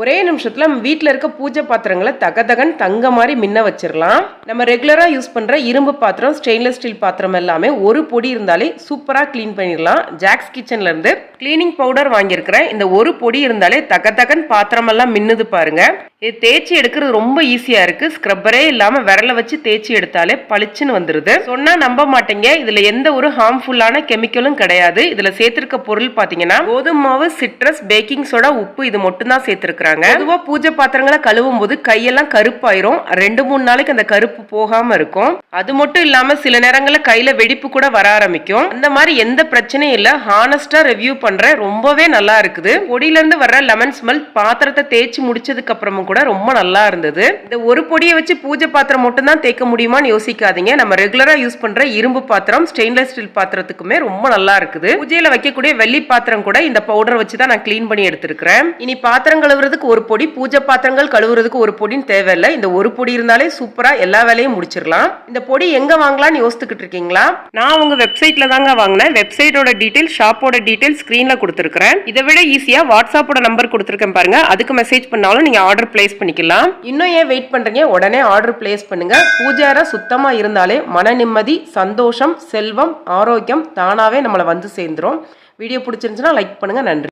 ஒரே நிமிஷத்தில் நம்ம வீட்டில் இருக்க பூஜை பாத்திரங்களை தகதகன் தங்க மாதிரி மின்ன வச்சிடலாம் நம்ம ரெகுலராக யூஸ் பண்ணுற இரும்பு பாத்திரம் ஸ்டெயின்லெஸ் ஸ்டீல் பாத்திரம் எல்லாமே ஒரு பொடி இருந்தாலே சூப்பராக க்ளீன் பண்ணிடலாம். ஜாக்ஸ் கிச்சன்ல இருந்து க்ளீனிங் பவுடர் வாங்கியிருக்கிறேன். இந்த ஒரு பொடி இருந்தாலே தகதகன் பாத்திரம் எல்லாம் மின்னுது பாருங்க. இது தேய்ச்சி எடுக்கிறது ரொம்ப ஈஸியாக இருக்குது ஸ்க்ரப்பரே இல்லாமல் விரலை வச்சு தேய்ச்சி எடுத்தாலே பளிச்சுன்னு வந்துடுது சொன்னால் நம்ப மாட்டேங்க. இதில் எந்த ஒரு ஹார்ம்ஃபுல்லான கெமிக்கலும் கிடையாது. இதில் சேர்த்துருக்க பொருள் பார்த்தீங்கன்னா கோதுமை மாவு சிட்ரஸ் பேக்கிங் சோடா உப்பு இது மட்டும் தான் சேர்த்திருக்காங்க பூஜை பாத்திரங்களை கழுவும் போது கையெல்லாம் கருப்பாயிரும். ரெண்டு மூணு நாளைக்கு அந்த கருப்பு போகாமல் இருக்கும். அது மட்டும் இல்லாமல் சில நேரங்களில் கையில் வெடிப்பு கூட வர ஆரம்பிக்கும். அந்த மாதிரி எந்த பிரச்சனையும் இல்லை. ஹானஸ்டாக ரிவ்யூ பண்ணுறேன் ரொம்பவே நல்லா இருக்குது. பொடியிலேருந்து வர்ற லெமன் ஸ்மெல் பாத்திரத்தை தேய்ச்சி முடிச்சதுக்கு அப்புறமும் கூட ரொம்ப நல்லா இருந்தது. இந்த ஒரு பொடியை வச்சு பூஜை பாத்திரம் மட்டும் தான் தேய்க்க முடியுமான்னு யோசிக்காதீங்க. நம்ம ரெகுலரா யூஸ் பண்ற இரும்பு பாத்திரம் ஸ்டெயின்லெஸ் ஸ்டீல் பாத்திரத்துக்குமே ரொம்ப நல்லா இருக்குது. பூஜையில வைக்கக்கூடிய வெள்ளி பாத்திரம் கூட இந்த பவுடர் வச்சு தான் நான் க்ளீன் பண்ணி எடுத்திருக்கிறேன். இனி பாத்திரம் கழுவுறதுக்கு ஒரு பொடி பூஜை பாத்திரங்கள் கழுவுறதுக்கு ஒரு பொடின்னு தேவையில்லை. இந்த ஒரு பொடி இருந்தாலே சூப்பரா எல்லா வேலையும் முடிச்சிடலாம். இந்த பொடி எங்க வாங்கலாம்னு யோசித்துக்கிட்டு இருக்கீங்களா? நான் உங்க வெப்சைட்ல தாங்க வாங்கினேன். வெப்சைட்டோட டீடைல் ஷாப்போட டீடைல் ஸ்கிரீன்ல கொடுத்துருக்கிறேன். இதை விட ஈஸியா வாட்ஸ்அப்போட நம்பர் கொடுத்துருக்கேன் பாருங்க. அதுக்கு மெசேஜ் பண்ணாலும் நீங்க ஆர்டர் பிளேஸ் பிளேஸ் பண்ணிக்கலாம். இன்னும் ஏன் வெயிட் பண்றீங்க? உடனே ஆர்டர் பிளேஸ் பண்ணுங்க. பூஜாரம் சுத்தமாக சுத்தமா இருந்தாலே மன நிம்மதி சந்தோஷம் செல்வம் ஆரோக்கியம் தானாவே நம்மளை வந்து சேர்ந்துரும். வீடியோ பிடிச்சிருந்துச்சுன்னா லைக் பண்ணுங்க. நன்றி.